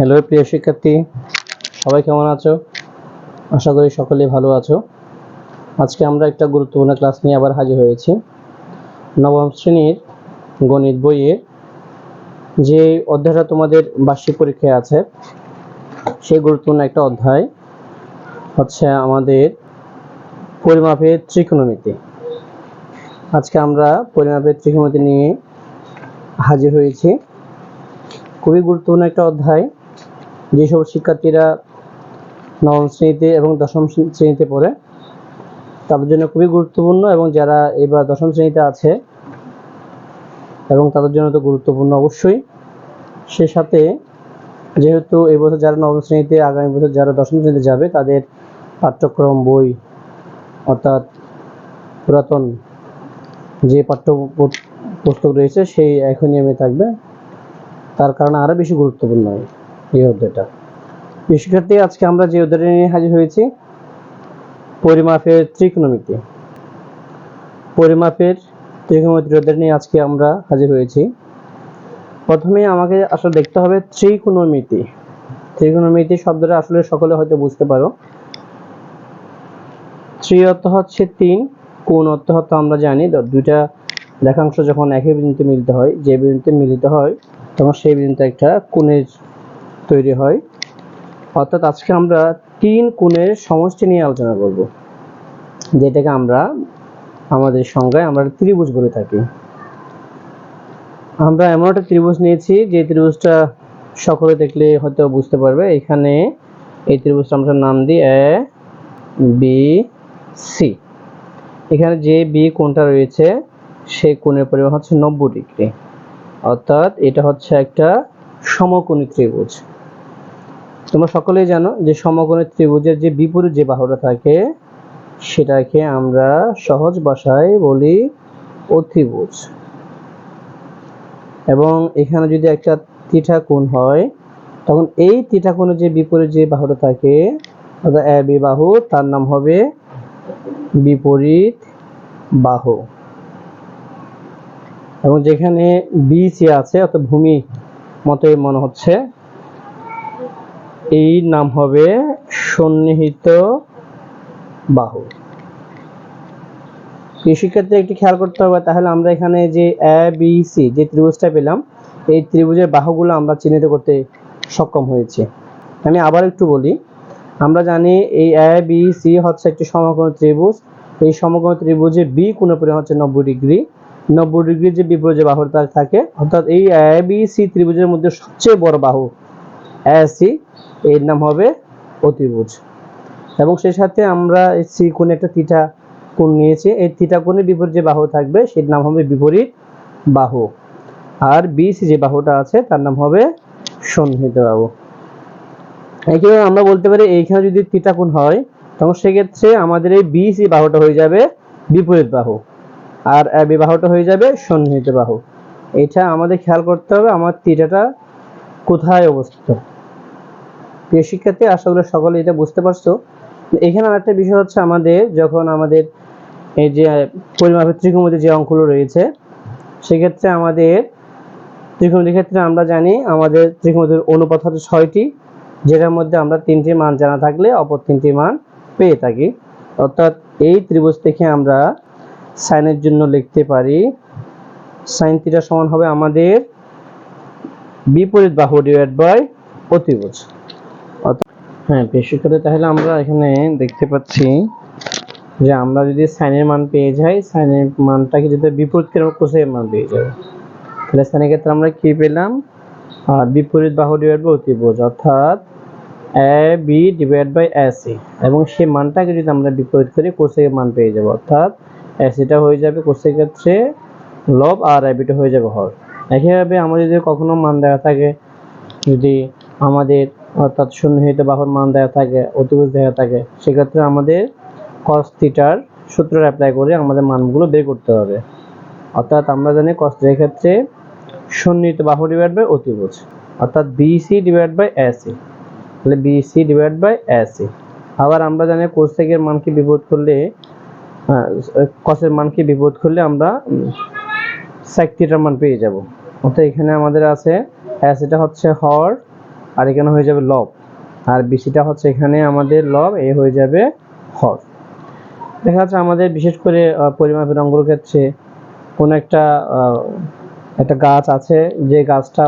Hello প্রিয় শিক্ষার্থী, সবাই কেমন আছো? আশা করি সকলেই ভালো আছো। আজকে আমরা একটা গুরুত্বপূর্ণ ক্লাস নিয়ে আবার হাজির হয়েছি। নবম শ্রেণির গণিত বইয়ে যে অধ্যায়টা তোমাদের বার্ষিক পরীক্ষায় আছে, সেই গুরুত্বপূর্ণ একটা অধ্যায় হচ্ছে আমাদের পরিমাপের ত্রিকোণমিতি। আজকে আমরা পরিমাপের ত্রিকোণমিতি নিয়ে হাজির হয়েছি। খুবই গুরুত্বপূর্ণ একটা অধ্যায়। যেসব শিক্ষার্থীরা নবম শ্রেণীতে এবং দশম শ্রেণীতে পড়ে, তাদের জন্য খুবই গুরুত্বপূর্ণ এবং যারা এবার দশম শ্রেণীতে আছে এবং তাদের জন্য তো গুরুত্বপূর্ণ অবশ্যই। সে সাথে যেহেতু এই বছর যারা নবম শ্রেণীতে, আগামী বছর যারা দশম শ্রেণীতে যাবে, তাদের পাঠ্যক্রম, বই অর্থাৎ পুরাতন যে পাঠ্য পুস্তক রয়েছে, সেই এখনই নিয়মে থাকবে। তার কারণে আরও বেশি গুরুত্বপূর্ণ। হয় এই অধ্যায়টা। শিক্ষার্থী আজকে আমরা যে অধ্যায়টা নিয়ে হাজির হয়েছি, পরিমাপের ত্রিকোণমিতি। পরিমাপের ত্রিকোণমিতির অধ্যায় নিয়ে আজকে আমরা হাজির হয়েছি। প্রথমে আমাকে আসলে দেখতে হবে ত্রিকোণমিতি। ত্রিকোণমিতি শব্দটা আসলে সকলে হয়তো বুঝতে পারো। ত্রি অর্থ হচ্ছে তিন, কোণ অর্থ হচ্ছে আমরা জানি। দুইটা রেখাংশ যখন একই বিন্দুতে মিলিত হয়, যে বিন্দুতে মিলিত হয়, তখন সেই বিন্দুতে একটা কোণের তৈরি হয়। অর্থাৎ আজকে আমরা তিন কোণের সমষ্টি নিয়ে আলোচনা করব। যেটাকে আমরা আমাদের সংজ্ঞায় আমরা ত্রিভুজ বলে থাকি। আমরা এমন একটা ত্রিভুজ নিয়েছি, যে ত্রিভুজটা সকলে দেখলে হয়তো বুঝতে পারবে। এখানে এই ত্রিভুজটা আমরা নাম দিই এ বি সি এখানে যে বি কোণটা রয়েছে সেই কোণের পরিমাণ হচ্ছে নব্বই ডিগ্রি। অর্থাৎ এটা হচ্ছে একটা সমকোণী ত্রিভুজ। তোমরা সকলেই জানো যে সমকোণী ত্রিভুজের যে বিপরীত যে বাহুটা থাকে, সেটাকে আমরা সহজ ভাষায় বলি অতিভুজ এবং এখানে যদি একটা তিঠা হয়, তখন এই তিঠা যে বিপরীত যে বাহুটা থাকে, অর্থাৎ এ বি বাহু, তার নাম হবে বিপরীত বাহু। এবং যেখানে বিসি আছে, অর্থাৎ ভূমি মতোই মনে হচ্ছে এই নাম হবে সন্নিহিত বাহু। শিক্ষার্থী একটু খেয়াল করতে হবে, তাহলে আমরা এখানে যে এ বি সি যে ত্রিভুজটা পেলাম, এই ত্রিভুজের বাহুগুলো আমরা চিহ্নিত করতে সক্ষম হয়েছি। আমি আবার একটু বলি, আমরা জানি এই এ বি সি হচ্ছে একটি সমকোণ ত্রিভুজ। এই সমকোণ ত্রিভুজে বি কোণের পরিমাণ হচ্ছে নব্বই ডিগ্রি। নব্বই ডিগ্রির যে বিপরীত যে বাহুটা থাকে, অর্থাৎ এই এ বি সি ত্রিভুজের মধ্যে সবচেয়ে বড় বাহু এ সি এর নাম হবে অতিভুজ। এবং সেই সাথে আমরা সি কোণে একটা থিটা কোণ নিয়েছি। এই থিটা কোণের বিপরীত যে বাহু থাকবে, সের নাম হবে বিপরীত বাহু। আর বিসি যে বাহুটা আছে, তার নাম হবে সন্নিহিত বাহু। একইভাবে আমরা বলতে পারি এইখানে যদি থিটা কোণ হয়, তখন সেক্ষেত্রে আমাদের এই বিসি বাহুটা হয়ে যাবে বিপরীত বাহু। আর বি বাহুটা হয়ে যাবে সন্নিহিত বাহু। এটা আমাদের খেয়াল করতে হবে, আমার থিটাটা কোথায় অবস্থিত? প্রিয় শিক্ষার্থী, আশা করি সকলে এটা বুঝতে পারছ। এখানে আরেকটা বিষয় হচ্ছে আমাদের, যখন আমাদের এই যে পরিমাপের ত্রিকোণমিতির যে অঙ্কগুলো রয়েছে, সেক্ষেত্রে আমাদের ত্রিকোণমিতির ক্ষেত্রে আমরা জানি আমাদের ত্রিকোণমিতির অনুপাত হচ্ছে ছয়টি, যেটার মধ্যে আমরা তিনটি মান জানা থাকলে অপর তিনটি মান পেয়ে থাকি। অর্থাৎ এই ত্রিভুজ থেকে আমরা সাইনের জন্য লিখতে পারি সাইন থিটা সমান হবে আমাদের বিপরীত বাহু ডিভাইড বাই অতিভুজ হ্যাঁ প্রিয় শিক্ষার্থী তাহলে আমরা এখানে দেখতে পাচ্ছি যে আমরা যদি সাইনের মান পেয়ে যাই, সাইনের মানটাকে যদি বিপরীত করে কোসের মান পেয়ে যাব। তাহলে সাইনের ক্ষেত্রে আমরা কি পেলাম? বিপরীত বাহু ডিভাইড বাই অতিভুজ অর্থাৎ A B divide by AC এবং সেই মানটাকে যদি আমরা বিপরীত করি কোসের মান পেয়ে যাব, অর্থাৎ এসিটা হয়ে যাবে কোসের ক্ষেত্রে লব আর এবিটা হয়ে যাবে হর। একইভাবে আমাদের যদি কখনো মান দেওয়া থাকে, যদি আমাদের অর্থাৎ শূন্যহিত বাহুর মান দেওয়া থাকে, অতিভুজ দেওয়া থাকে, সেক্ষেত্রে আমাদের কস থিটার সূত্র অ্যাপ্লাই করে আমাদের মানগুলো বের করতে হবে। অর্থাৎ আমরা জানি কস এর ক্ষেত্রে সন্নিহিত বাহু ডিভাইড বাই অতিভুজ, অর্থাৎ বিসি ডিভাইড বাই এসি তাহলে বিসি ডিভাইড বাই এসি আবার আমরা জানি কোসেকের মানকে বিপদ করলে কসের মানকে বিপদ করলে আমরা সেক মান পেয়ে যাব। অর্থাৎ এখানে আমাদের আছে অ্যাসিটা হচ্ছে হর আর এখানে হয়ে যাবে লব। আর বিসিটা হচ্ছে এখানে আমাদের লব, এ হয়ে যাবে হর। দেখা যাচ্ছে আমাদের বিশেষ করে পরিমাপের অঙ্গর ক্ষেত্রে কোনো একটা একটা গাছ আছে যে গাছটা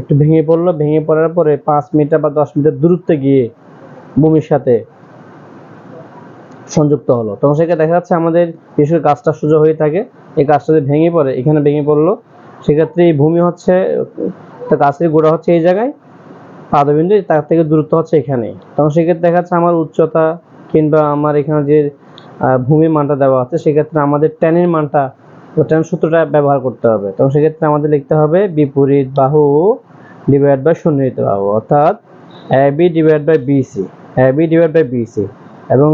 একটু ভেঙে পড়ল, ভেঙে পড়ার পরে পাঁচ মিটার বা দশ মিটার দূরত্বে গিয়ে ভূমির সাথে সংযুক্ত হলো। তখন সেখানে দেখা যাচ্ছে আমাদের বিশেষ করে গাছটা সোজা হয়ে থাকে। এই গাছটা যদি ভেঙে পড়ে, এখানে ভেঙে পড়ল, সেক্ষেত্রে এই ভূমি হচ্ছে গাছের গোড়া হচ্ছে এই জায়গায়। পাদবিন্দু তার থেকে দূরত্ব হচ্ছে এখানে। তখন সেক্ষেত্রে দেখা যাচ্ছে আমার উচ্চতা কিংবা আমার এখানে যে ভূমির মানটা দেওয়া আছে, সেক্ষেত্রে আমাদের ট্যানের মানটা ট্যান সূত্রটা ব্যবহার করতে হবে। তখন সেক্ষেত্রে আমাদের লিখতে হবে বিপরীত বাহু ডিভাইড বাই সন্নিহিত বাহু অর্থাৎ A B divide by BC A B divide by BC এবং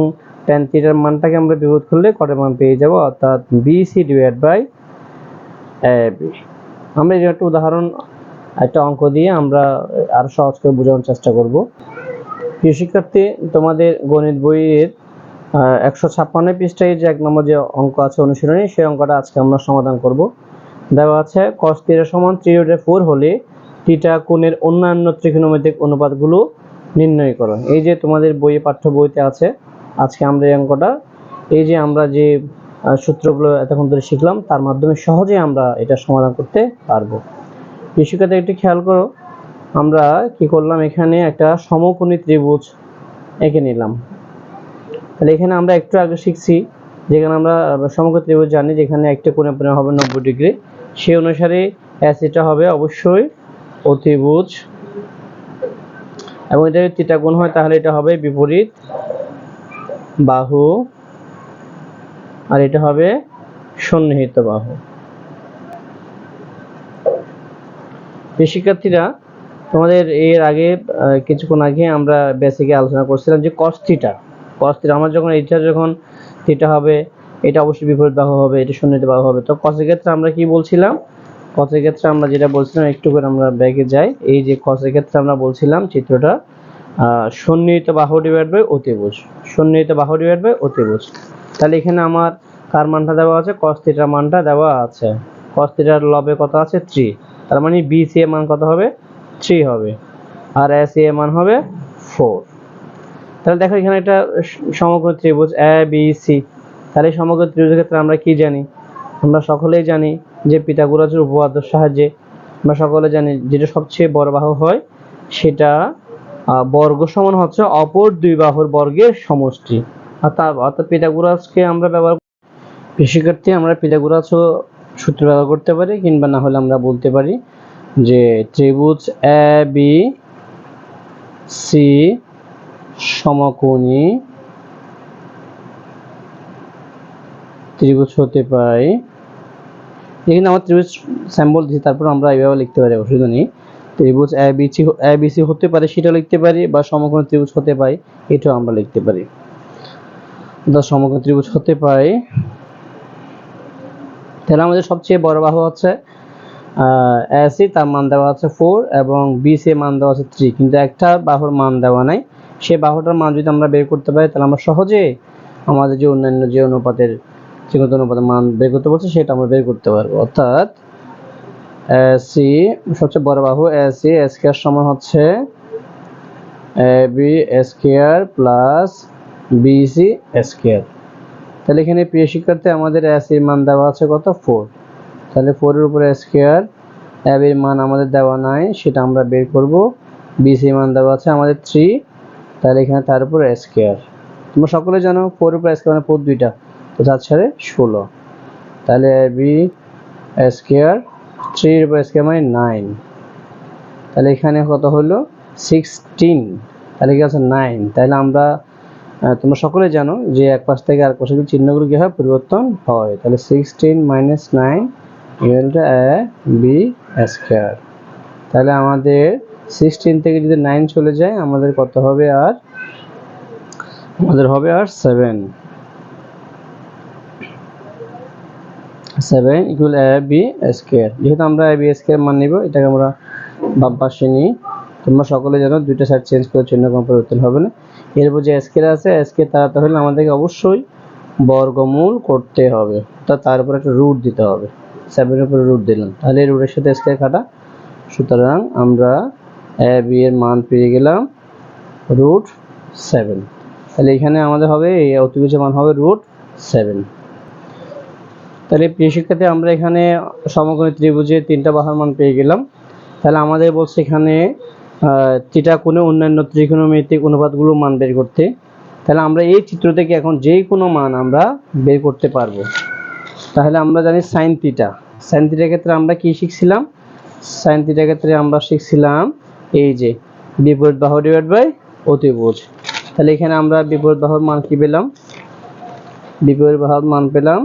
ট্যান থিটার মানটাকে আমরা বিপরীত করলে কটের মান পেয়ে যাব? অর্থাৎ BC divide by A B আমরা একটা উদাহরণ একটা অঙ্ক দিয়ে আমরা আরও সহজ করে বোঝানোর চেষ্টা করব। প্রিয় শিক্ষার্থী, তোমাদের গণিত বইয়ের একশো ছাপ্পান্ন পৃষ্ঠায় যে এক নম্বর যে অঙ্ক আছে অনুশীলনী, সেই অঙ্কটা আজকে আমরা সমাধান করব। দেওয়া আছে, cos থিটা সমান থ্রি ফোর হলে থিটা কোণের অন্যান্য ত্রিকোণমিতিক অনুপাতগুলো নির্ণয় করো। এই যে তোমাদের বইয়ে পাঠ্য বইতে আছে, আজকে আমরা এই অঙ্কটা, এই যে আমরা যে সূত্রগুলো এতক্ষণ ধরে শিখলাম, তার মাধ্যমে সহজে আমরা এটা সমাধান করতে পারব। কৃষিকাতে একটু খেয়াল করো। আমরা কি করলাম? এখানে একটা সমকোণী ত্রিভুজ এঁকে নিলাম। তাহলে এখানে আমরা একটু আগে শিখছি, যেখানে আমরা সমকোণ ত্রিভুজ জানি যেখানে একটা কোণে পরিমাণ হবে নব্বই ডিগ্রি। সেই অনুসারে অ্যাসিটা হবে অবশ্যই অতিভুজ এবং এটা যদি থিটা কোণ হয়, তাহলে এটা হবে বিপরীত বাহু। আর এটা হবে সন্নিহিত বাহু। শিক্ষার্থীরা তোমাদের এর আগে কিছুক্ষণ আগে আমরা বেসিকে আলোচনা করছিলাম যে কস থিটা কস থিটা আমার যখন এটা যখন থিটা হবে, এটা অবশ্যই বিপরীত বাহু হবে, এটা সন্নিহিত বাহু হবে। তো কসের ক্ষেত্রে আমরা কি বলছিলাম? কসের ক্ষেত্রে আমরা যেটা বলছিলাম, একটু করে আমরা ব্যাগে যাই। এই যে কসের ক্ষেত্রে আমরা বলছিলাম চিত্রটা সন্নিহিত বাহু ডিভাইড বাই অতিভুজ। সন্নিহিত বাহু ডিভাইড বাই অতিভুজ। তাহলে এখানে আমার কার মানটা দেওয়া আছে? কস থিটার মানটা দেওয়া আছে। কস থিটার লবে কত আছে? থ্রি তার মানে বি সি এর মান কত হবে? থ্রি হবে। আর এস এর মান হবে ফোর তাহলে দেখো এখানে একটা সমগ্র ত্রিভুজ এ বি সি তাহলে সমগ্র ত্রিভুজের ক্ষেত্রে আমরা কি জানি? আমরা সকলেই জানি যে পিথাগোরাসের উপপাদ্যের সাহায্যে আমরা সকলে জানি যেটা সবচেয়ে বড় বাহু হয়, সেটা বর্গ সমান হচ্ছে অপর দুই বাহুর বর্গের সমষ্টি। অর্থাৎ অর্থাৎ পিথাগোরাসকে আমরা ব্যবহার বেশি শিক্ষার্থী আমরা পিথাগোরাসও সূত্র ব্যবহার করতে পারি কিংবা না হলে আমরা বলতে পারি যে ত্রিভুজ এ বি সি সমকোণী ত্রিভুজ হতে পারে এখানে আমার ত্রিভুজ স্যাম্বল দিয়েছি, তারপর আমরা এইভাবে লিখতে পারি, অসুবিধা নেই। ত্রিভুজ এ বি সি এ হতে পারে সেটা লিখতে পারি, বা সমকোণ ত্রিভুজ হতে পারে এটাও আমরা লিখতে পারি। দা সমকোণ ত্রিভুজ হতে পারে তাহলে আমাদের সবচেয়ে বড় বাহু হচ্ছে এসি তার মান দেওয়া আছে ফোর এবং বিসি মান দেওয়া আছে থ্রি কিন্তু একটা বাহুর মান দেওয়া নাই। সেই বাহুটার মান যদি আমরা বের করতে পারি, তাহলে আমরা সহজে আমাদের যে অন্যান্য যে অনুপাতের যে অনুপাতের মান বের করতে বলছে, সেটা আমরা বের করতে পারব। অর্থাৎ এসি সবচেয়ে বড় বাহু এসি স্কয়ার সমান হচ্ছে A B square plus BC square তাহলে এখানে প্রিয় শিক্ষার্থী, আমাদের এস এর মান দেওয়া আছে কত? ফোর তাহলে ফোরের উপরে স্কোয়ার অ্যাব এর মান আমাদের দেওয়া নাই, সেটা আমরা বের করব। বিসি মান দেওয়া আছে আমাদের থ্রি তাহলে এখানে তার উপর স্কোয়ার তোমরা সকলে জানো ফোর উপর স্কোয়ার মানে ফোর দুইটা, তো চার ছাড়ে ষোলো। তাহলে বি স্কোয়ার থ্রির উপর স্কোয়ার মানে নাইন তাহলে এখানে কত হলো? সিক্সটিন তাহলে কি আছে? নাইন তাহলে আমরা তোমরা সকলে জানো যে এক পাশ থেকে আর পাশে চিহ্নগুলো কি হয়, পরিবর্তন হয়। তাহলে sixteen minus nine equal to A B square তাহলে আমাদের সিক্সটিন থেকে যদি নাইন চলে যায়, আমাদের কত হবে আর? আমাদের হবে আর seven seven equal A B square যেহেতু আমরা এ বি স্কোয়ার মান নিব, এটাকে আমরা পাশে নিই তোমরা সকলে জানো, দুইটা সাইড চেঞ্জ করে চিহ্ন কোনো পরিবর্তন হবে না। এরপর যে স্কেয়ার আছে স্কেয়ার তাড়াতে হলে আমাদেরকে অবশ্যই বর্গমূল করতে হবে। তা তার উপর একটা রুট দিতে হবে। সেভেনের উপরে রুট দিলাম। তাহলে রুটের সাথে স্কেয়ার কাটা। সুতরাং আমরা এ বি এর মান পেয়ে গেলাম রুট সেভেন তাহলে এখানে আমাদের হবে, এই অতিভুজের মান হবে রুট সেভেন তাহলে প্রিয় শিক্ষার্থী, আমরা এখানে সমকোণী ত্রিভুজের তিনটা বাহার মান পেয়ে গেলাম। তাহলে আমাদের বলছে এখানে থিটা কোণে অন্যান্য ত্রিকোণমিতিক অনুপাতগুলো মান বের করতে। তাহলে আমরা এই চিত্র থেকে এখন যে কোনো মান আমরা বের করতে পারব। তাহলে আমরা জানি সাইন থিটা সাইন থিটার ক্ষেত্রে আমরা কি শিখছিলাম? সাইন থিটার ক্ষেত্রে আমরা শিখছিলাম এই যে বিপরীত বাহু ডিভাইড বাই অতিভুজ। তাহলে এখানে আমরা বিপরীত বাহুর মান কি পেলাম? বিপরীত বাহুর মান পেলাম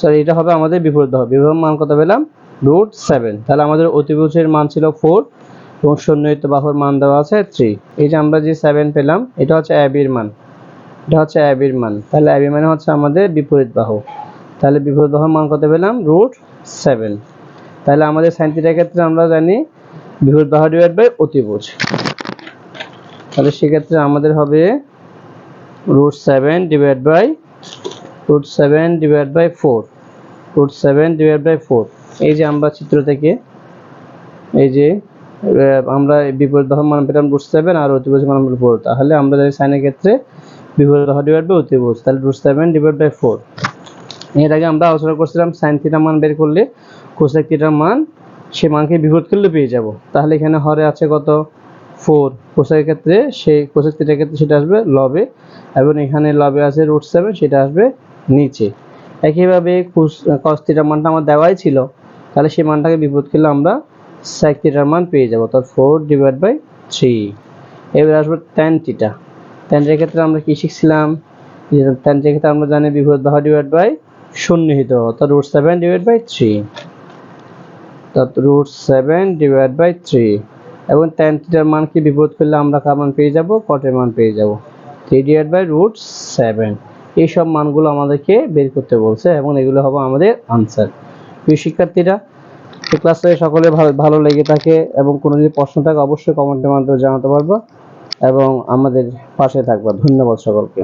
সরি এটা হবে আমাদের বিপরীত বাহু। বিপরীত মান কত পেলাম? রুট সেভেন তাহলে আমাদের অতিভুজের মান ছিল ফোর এবং সন্নিহিত বাহুর মান দেওয়া আছে থ্রি এই যে আমরা যে সেভেন পেলাম, এটা হচ্ছে অ্যাবির মান। এটা হচ্ছে অ্যাবির মান। তাহলে অ্যাবি মানে হচ্ছে আমাদের বিপরীত বাহু। তাহলে বিপরীত বাহুর মান কত পেলাম? রুট সেভেন তাহলে আমাদের সাইনটিটার ক্ষেত্রে আমরা জানি বিপরীত বাহু ডিভাইড বাই অতিভুজ। তাহলে সেক্ষেত্রে আমাদের হবে root seven divide by root seven divide by four root seven divide by four এই যে আমরা চিত্র থেকে, এই যে আমরা বিপরীত বাহুর মান পেলাম রুট সেভেন আর অতিভুজ মান পেলাম ফোর তাহলে আমরা জানি সাইনের ক্ষেত্রে বিপরীত বাহু ডিভাইড বাই অতিভুজ তাহলে root seven divide by four এর আগে আমরা আলোচনা করছিলাম সাইন থিটার মান বের করলে কোসেক থিটার মান, সে মানকে বিপরীত করলে পেয়ে যাব। তাহলে এখানে হরে আছে কত? ফোর কোসেকের ক্ষেত্রে সেই কোসেক থিটার ক্ষেত্রে সেটা আসবে লবে, এবং এখানে লবে আছে রুট সেভেন সেটা আসবে নিচে। একইভাবে কস থিটার মানটা আমার দেওয়াই ছিল। তাহলে সেই মানটাকে বিপরীত করলে আমরা সেক থিটার মান পেয়ে যাব, অর্থাৎ ফোর ডিভাইড বাই থ্রি এবার আসবে ট্যান থিটা ট্যান ক্ষেত্রে আমরা কি শিখছিলাম? ট্যান ক্ষেত্রে আমরা জানি বিপরীত বাহু ডিভাইড বাই সন্নিহিত, অর্থাৎ root seven divide by three অর্থাৎ root seven divide by three এবং ট্যান থিটার মান কি বিপরীত করলে আমরা কার মান পেয়ে যাব? কটের মান পেয়ে যাব। Three divide by root seven এইসব মানগুলো আমাদেরকে বের করতে বলছে এবং এগুলো হবে আমাদের আনসার প্রিয় শিক্ষার্থীরা, এই ক্লাসে সকলে ভালো ভালো লেগে থাকে এবং কোনো যদি প্রশ্ন থাকে অবশ্যই কমেন্টের মাধ্যমে জানাতে পারব এবং আমাদের পাশে থাকবা। ধন্যবাদ সকলকে।